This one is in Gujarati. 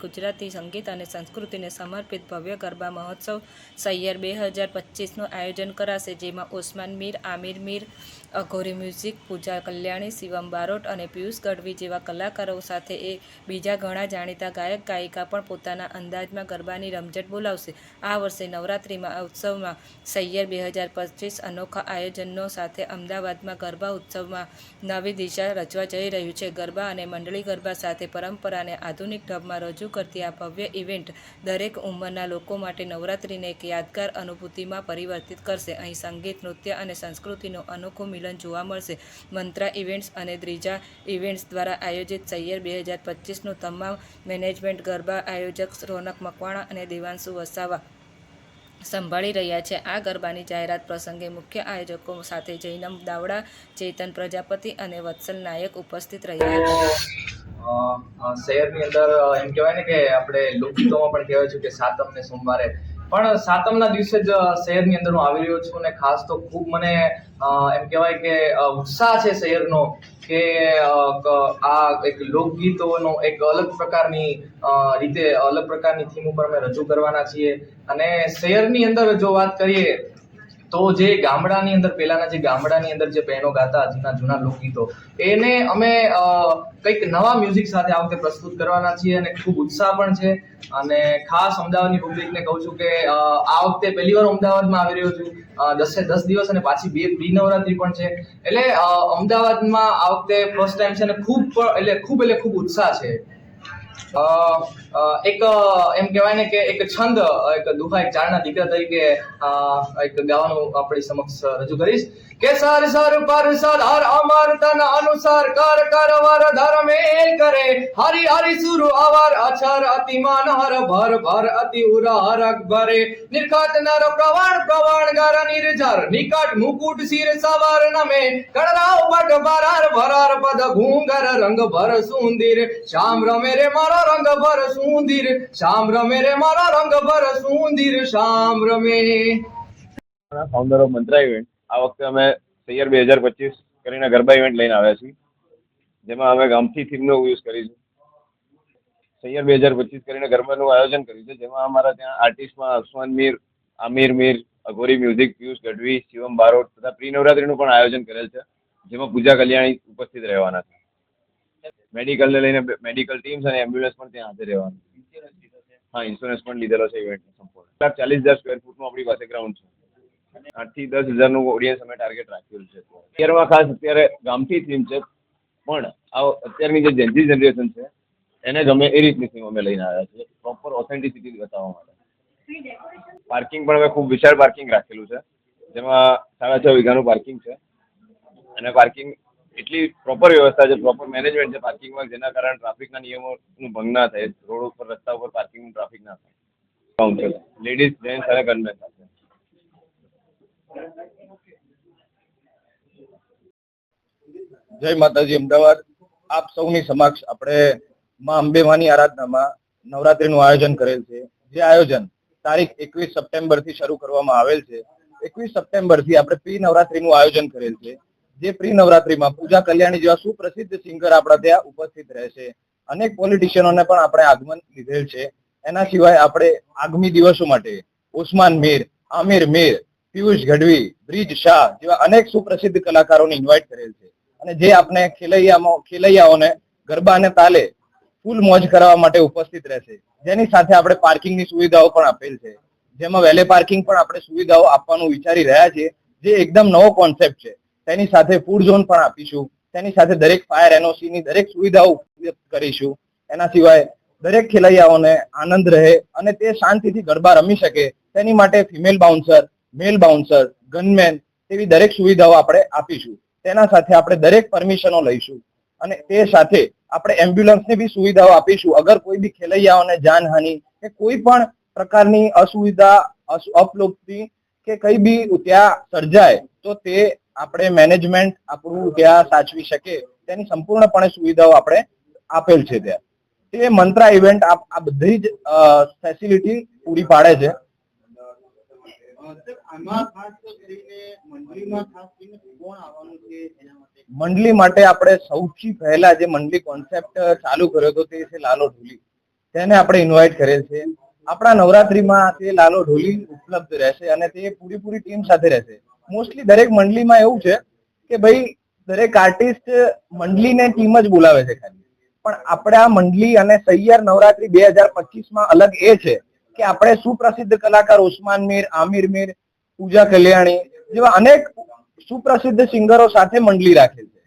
ગુજરાતી સંગીત અને સંસ્કૃતિને સમર્પિત ભવ્ય ગરબા મહોત્સવ સૈયર બે હજાર પચીસનું આયોજન કરાશે, જેમાં ઓસમાન મીર, આમિર મીર, અઘોરી મ્યુઝિક, પૂજા કલ્યાણી, શિવમ બારોટ અને પિયુષ ગઢવી જેવા કલાકારો સાથે એ બીજા ઘણા જાણીતા ગાયક, ગાયિકા પણ પોતાના અંદાજમાં ગરબાની રમઝટ બોલાવશે. આ વર્ષે નવરાત્રિમાં ઉત્સવમાં સૈયર બે હજાર પચીસ અનોખા આયોજનો સાથે અમદાવાદમાં ગરબા ઉત્સવમાં નવી દિશા રચવા જઈ રહ્યું છે. ગરબા અને મંડળી ગરબા સાથે પરંપરાને આધુનિક ઢબમાં રજૂ કરતી આ ભવ્ય ઇવેન્ટ દરેક ઉંમરના લોકો માટે નવરાત્રિને એક યાદગાર અનુભૂતિમાં પરિવર્તિત કરશે. અહીં સંગીત નૃત્ય અને સંસ્કૃતિનું અનોખું મિલન જોવા મળશે. મંત્રા ઇવેન્ટ્સ અને ત્રીજા ઇવેન્ટ્સ દ્વારા આયોજિત સૈયર બે હજાર પચીસનું તમામ મેનેજમેન્ટ ગરબા આયોજક રોનક મકવાણા અને દેવાંશુ વસાવા સંભાળી રહ્યા છે. આ ગરબાની જાહેરાત પ્રસંગે મુખ્ય આયોજકો સાથે જૈનમ દાવડા ચેતન પ્રજાપતિ અને વત્સલ નાયક ઉપસ્થિત રહ્યા અ, શહેરની અંદર એમ કહેવાય ને કે આપણે લોકગીતોમાં પણ કહેવાય છે કે સાતમ ને સોમવારે. પણ સાતમના દિવસે જ શહેરની અંદર હું આવી રહ્યો છું અને ખાસ તો ખૂબ મને એમ કહેવાય કે ઉત્સાહ છે શહેરનો કે આ એક લોકગીતોનો એક અલગ પ્રકારની રીતે અલગ પ્રકારની થીમ ઉપર અમે રજૂ કરવાના છીએ. અને શહેરની અંદર જો વાત કરીએ તો જે ગામડાની અંદર, પહેલાના જે ગામડાની અંદર જે બહેનો ગાતા જૂના જૂના લોકગીતો, એને અમે કંઈક નવા મ્યુઝિક સાથે આ વખતે પ્રસ્તુત કરવાના છીએ અને ખૂબ ઉત્સાહ પણ છે. અને ખાસ અમદાવાદની પબ્લિકને કહું છું કે આ વખતે પહેલી વાર અમદાવાદમાં આવી રહ્યો છું. દસે, દસ દિવસ અને પાછી બે બી નવરાત્રી પણ છે. એટલે અમદાવાદમાં આ વખતે ફર્સ્ટ ટાઈમ છે અને ખૂબ, એટલે ખૂબ એટલે ખૂબ ઉત્સાહ છે. એક એમ કહેવાય ને કે એક છંદ એક દુહા એક ચારના દીકરા તરીકે એક ગાવાનું આપણી સમક્ષ રજૂ કરીશ. કે સર સર પર સદાર અમર તન અનુસાર કર કર વર ધર્મે કરે. હરિ હરિ સુર અવર અછર અતિ માન હર ભર ભર અતિ ઉર હર અકબરે. નિર્ખત નર પ્રવાણ પ્રવાણ ગર નિર્જર, નિકટ મુકુટ શિર સવાર નમે. કણરાવ બટ બરાર ભરાર પદ ઘૂંગર રંગ ભર સુંદીર. શ્યામ રમે રે મારો રંગ ભર સુંદીર. શ્યામ રમે રે મારો રંગ ભર સુંદીર. શ્યામ રમે. ફાઉન્ડર ઓફ મંત્રા આ વખતે અમે સૈયર બે હજાર પચીસ કરીને ગરબા ઇવેન્ટ લઈને આવ્યા છીએ. જેમાં અમે ગામથી થીમનો યુઝ કરીશું. સૈયર બે હજાર પચીસ કરીને ગરબાનું આયોજન કર્યું છે. જેમાં અમારા ત્યાં આર્ટિસ્ટમાં અસમાન મીર, આમિર મીર, અઘોરી મ્યુઝિક પિયુષ ગઢવી, શિવમ બારોટ તથા પ્રી નવરાત્રીનું પણ આયોજન કરેલ છે. જેમાં પૂજા કલ્યાણી ઉપસ્થિત રહેવાના છે. મેડિકલને લઈને મેડિકલ ટીમ્સ અને એમ્બ્યુલન્સ પણ ત્યાં હાજર રહેવાનું હા ઇન્સ્યોરન્સ પણ લીધેલો છે ઇવેન્ટ સંપૂર્ણ. ચાલીસ હજાર સ્ક્વેર ફૂટનું આપણી પાસે ગ્રાઉન્ડ છે. આઠથી દસ હજારનું ઓડિયન્સ અમે ટાર્ગેટ રાખ્યું છે. અત્યારમાં ખાસ અત્યારે ગામથી થીમ છે, પણ આ અત્યારની જે જેન્જી જનરેશન છે, એને ગમે એ રીતની થીમ અમે લઈને આવ્યા છીએ પ્રોપર ઓથેન્ટિસિટી બતાવવા માટે. પાર્કિંગ પણ અમે ખૂબ વિશાળ પાર્કિંગ રાખેલું છે, જેમાં સાડા છ વીઘાનું પાર્કિંગ છે. અને પાર્કિંગ એટલી પ્રોપર વ્યવસ્થા છે પ્રોપર મેનેજમેન્ટ છે પાર્કિંગમાં જેના કારણે ટ્રાફિકના નિયમોનું ભંગ ના થાય, રોડ ઉપર, રસ્તા ઉપર પાર્કિંગનું ટ્રાફિક ના થાય. કાઉન્ટર લેડીઝ જેન્ટ્સ અને કન્વેન્શન જય માતાજી, અમદાવાદ. આપ સૌની સમક્ષ આપણે માં અંબેમાની આરાધનામાં નવરાત્રીનું આયોજન કરેલ છે. જે આયોજન તારીખ એકવીસ સપ્ટેમ્બરથી શરૂ કરવામાં આવેલ છે. એકવીસ સપ્ટેમ્બરથી આપણે પ્રી નવરાત્રીનું આયોજન કરેલ છે. જે પ્રી નવરાત્રીમાં પૂજા કલ્યાણી જેવા સુપ્રસિદ્ધ સિંગર આપણા ત્યાં ઉપસ્થિત રહેશે અનેક પોલિટિશિયનોને પણ આપણે આગમન લીધેલ છે. એના સિવાય આપણે આગામી દિવસો માટે ઉસ્માન મીર, આમિર મીર પિયુષ ગઢવી, બ્રિજ શાહ જેવા અનેક સુપ્રસિદ્ધ કલાકારોને ઇન્વાઇટ કરેલ છે. અને જે આપણે ખેલૈયામાં, ખેલૈયાઓને ગરબા અને તાલે ફૂલ મોજ કરાવવા માટે ઉપસ્થિત રહેશે. જેની સાથે આપણે પાર્કિંગની સુવિધાઓ પણ આપેલ છે. જેમાં વેલે પાર્કિંગ પણ આપણે સુવિધાઓ આપવાનું વિચારી રહ્યા છીએ. જે એકદમ નવો કોન્સેપ્ટ છે. તેની સાથે ફૂડ ઝોન પણ આપીશું. તેની સાથે દરેક ફાયર એનઓસી ની દરેક સુવિધાઓ ઉપલબ્ધ કરીશું. એના સિવાય દરેક ખેલૈયાઓને આનંદ રહે અને તે શાંતિથી ગરબા રમી શકે. તેની માટે female bouncer male bouncer gunman એવી દરેક સુવિધાઓ આપણે આપીશું. તેના સાથે આપણે દરેક પરમિશનો લઈશું. અને તે સાથે આપણે એમ્બ્યુલન્સની બી સુવિધાઓ આપીશું. અગર કોઈ બી ખેલૈયાઓને જાનહાનિ કે કોઈ પણ પ્રકારની અસુવિધા, અસ- અપલોપથી કે કઈ બી ત્યાં સર્જાય, તો તે આપણે મેનેજમેન્ટ આપણું ત્યાં સાચવી શકે. તેની સંપૂર્ણપણે સુવિધાઓ આપણે આપેલ છે ત્યાં. તે મંત્રા ઇવેન્ટ આ બધી જ ફેસિલિટી પૂરી પાડે છે. એના માટે? આપણે સૌથી પહેલા જે મંડળી કોન્સેપ્ટ ચાલુ કર્યો હતો તે છે લાલો ઢોલી. તેને આપણે ઇન્વાઇટ કરેલ છે. આપણા નવરાત્રીમાં તે લાલો ઢોલી ઉપલબ્ધ રહેશે અને તે પૂરી ટીમ સાથે રહેશે. મોસ્ટલી દરેક મંડળીમાં એવું છે કે ભાઈ, દરેક આર્ટિસ્ટ મંડળીને ટીમ જ બોલાવે છે ખાલી. પણ આપણા મંડલી અને સૈયાર નવરાત્રી બે હજાર પચીસમાં અલગ એ છે કે આપણે સુપ્રસિદ્ધ કલાકાર ઉસ્માન મીર, આમિર મીર, પૂજા કલ્યાણી જેવા અનેક સુપ્રસિદ્ધ સિંગરો સાથે મંડળી રાખેલ છે.